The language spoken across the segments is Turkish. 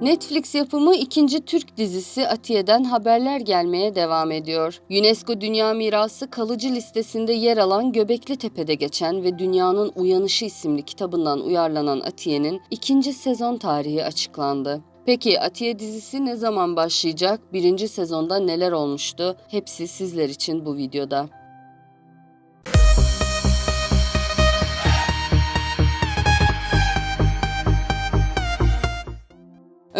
Netflix yapımı ikinci Türk dizisi Atiye'den haberler gelmeye devam ediyor. UNESCO Dünya Mirası kalıcı listesinde yer alan Göbekli Tepe'de geçen ve Dünyanın Uyanışı isimli kitabından uyarlanan Atiye'nin ikinci sezon tarihi açıklandı. Peki Atiye dizisi ne zaman başlayacak? Birinci sezonda neler olmuştu? Hepsi sizler için bu videoda.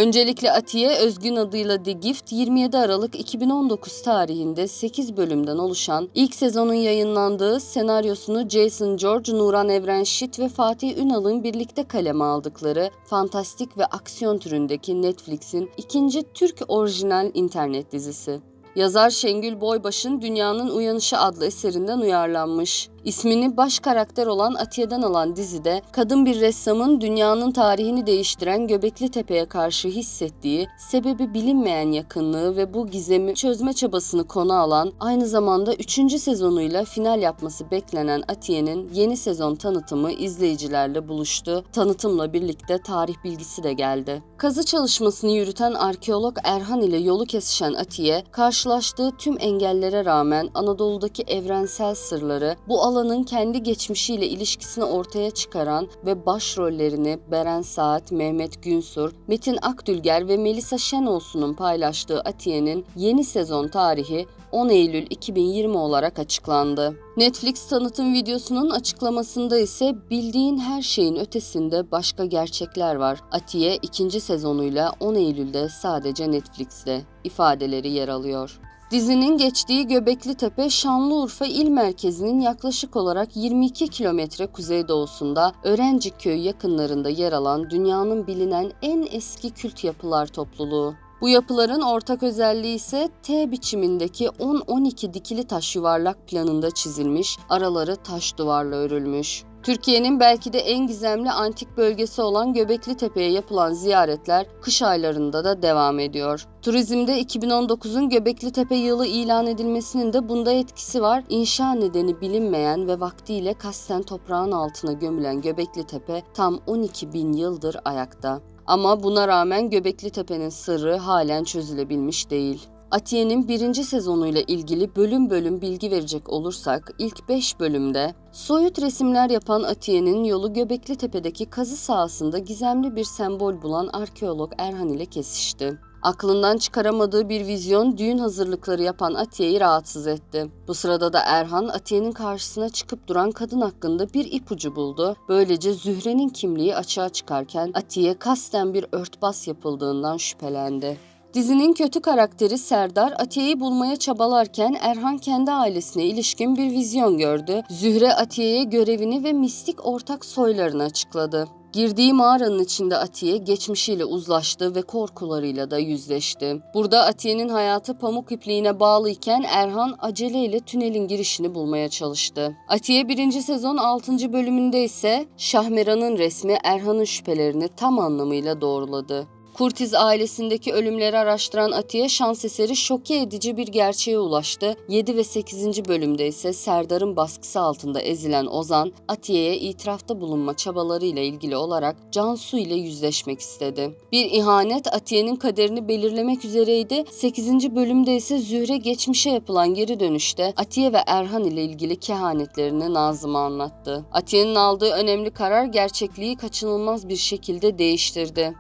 Öncelikle Atiye özgün adıyla The Gift 27 Aralık 2019 tarihinde 8 bölümden oluşan ilk sezonun yayınlandığı senaryosunu Jason George, Nuran Evrenşit ve Fatih Ünal'ın birlikte kaleme aldıkları fantastik ve aksiyon türündeki Netflix'in ikinci Türk orijinal internet dizisi. Yazar Şengül Boybaş'ın Dünyanın Uyanışı adlı eserinden uyarlanmış. İsmini baş karakter olan Atiye'den alan dizide kadın bir ressamın dünyanın tarihini değiştiren Göbekli Tepe'ye karşı hissettiği, sebebi bilinmeyen yakınlığı ve bu gizemi çözme çabasını konu alan, aynı zamanda 3. sezonuyla final yapması beklenen Atiye'nin yeni sezon tanıtımı izleyicilerle buluştu. Tanıtımla birlikte tarih bilgisi de geldi. Kazı çalışmasını yürüten arkeolog Erhan ile yolu kesişen Atiye, karşılaştığı tüm engellere rağmen Anadolu'daki evrensel sırları, bu alanın kendi geçmişiyle ilişkisini ortaya çıkaran ve başrollerini Beren Saat, Mehmet Günsur, Metin Akdülger ve Melisa Şenolsun'un paylaştığı Atiye'nin yeni sezon tarihi 10 Eylül 2020 olarak açıklandı. Netflix tanıtım videosunun açıklamasında ise bildiğin her şeyin ötesinde başka gerçekler var. Atiye ikinci sezonuyla 10 Eylül'de sadece Netflix'te ifadeleri yer alıyor. Dizinin geçtiği Göbekli Tepe, Şanlıurfa il merkezinin yaklaşık olarak 22 kilometre kuzeydoğusunda Örencik Köyü yakınlarında yer alan dünyanın bilinen en eski kült yapılar topluluğu. Bu yapıların ortak özelliği ise T biçimindeki 10-12 dikili taş yuvarlak planında çizilmiş, araları taş duvarla örülmüş. Türkiye'nin belki de en gizemli antik bölgesi olan Göbekli Tepe'ye yapılan ziyaretler kış aylarında da devam ediyor. Turizmde 2019'un Göbekli Tepe yılı ilan edilmesinin de bunda etkisi var. İnşa nedeni bilinmeyen ve vaktiyle kasten toprağın altına gömülen Göbekli Tepe tam 12 bin yıldır ayakta. Ama buna rağmen Göbekli Tepe'nin sırrı halen çözülebilmiş değil. Atiye'nin birinci sezonuyla ilgili bölüm bölüm bilgi verecek olursak ilk 5 bölümde soyut resimler yapan Atiye'nin yolu Göbekli Tepe'deki kazı sahasında gizemli bir sembol bulan arkeolog Erhan ile kesişti. Aklından çıkaramadığı bir vizyon düğün hazırlıkları yapan Atiye'yi rahatsız etti. Bu sırada da Erhan Atiye'nin karşısına çıkıp duran kadın hakkında bir ipucu buldu. Böylece Zühre'nin kimliği açığa çıkarken Atiye kasten bir örtbas yapıldığından şüphelendi. Dizinin kötü karakteri Serdar, Atiye'yi bulmaya çabalarken Erhan kendi ailesine ilişkin bir vizyon gördü. Zühre Atiye'ye görevini ve mistik ortak soylarını açıkladı. Girdiği mağaranın içinde Atiye geçmişiyle uzlaştı ve korkularıyla da yüzleşti. Burada Atiye'nin hayatı pamuk ipliğine bağlıyken Erhan aceleyle tünelin girişini bulmaya çalıştı. Atiye 1. sezon 6. bölümünde ise Şahmeran'ın resmi Erhan'ın şüphelerini tam anlamıyla doğruladı. Kurtiz ailesindeki ölümleri araştıran Atiye şans eseri şoke edici bir gerçeğe ulaştı. 7 ve 8. bölümde ise Serdar'ın baskısı altında ezilen Ozan, Atiye'ye itirafta bulunma çabalarıyla ilgili olarak Cansu ile yüzleşmek istedi. Bir ihanet Atiye'nin kaderini belirlemek üzereydi. 8. bölümde ise Zühre geçmişe yapılan geri dönüşte Atiye ve Erhan ile ilgili kehanetlerini Nazım'a anlattı. Atiye'nin aldığı önemli karar gerçekliği kaçınılmaz bir şekilde değiştirdi.